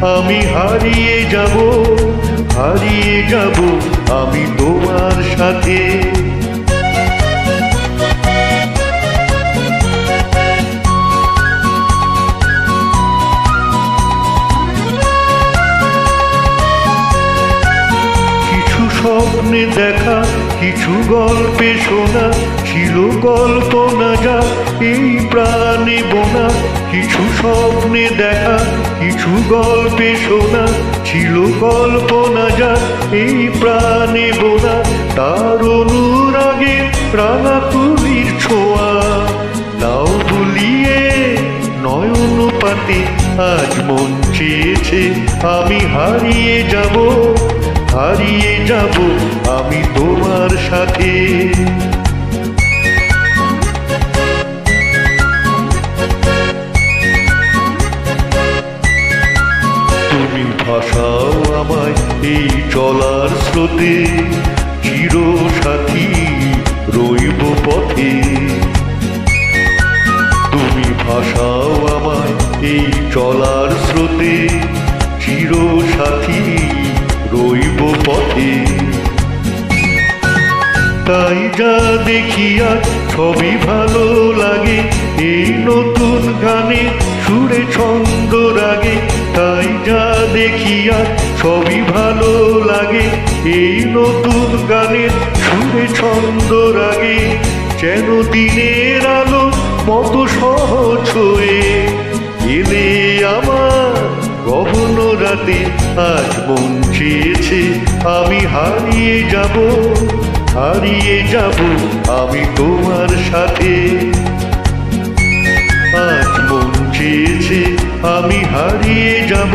আমি হারিয়ে যাব হারিয়ে যাব আমি তোমার সাথে। কিছু স্বপ্নে দেখা, কিছু গল্পে শোনা, ছিল কল্পনা যা এই প্রাণে বোনা, কিছু স্বপ্নে দেখা, কিছু গল্পে শোনা, ছিল কল্পনা যা এই প্রাণে বোনা। তার অনুরাগে রাঙা তুলির ছোঁয়া। নাও ভুলিয়ে নয়ন পাতে আজ মন চেয়েছে, আমি হারিয়ে যাব হারিয়ে যাব আমি তোমার সাথে। আমায় এই চলার স্রোতে চির সাথী রইব পথে। তুমি ভাষাও আমায় এই চলার স্রোতে চির সাথী রইব পথে। তাই যা দেখি আর সবই ভালো লাগে, এই নতুন গানে সুরে ছন্দ রাগে। তাই যা দেখি আর সবই ভালো লাগে, এই নতুন গানের সুরে ছন্দ রাগে, যেন দিনের আলো মতো সহজ হয়ে এলে আমার গহন রাতে আজ মন চেয়েছে, আমি হারিয়ে যাব হারিয়ে যাব আমি তোমার সাথে। আজ মন চেয়েছে, আমি হারিয়ে যাব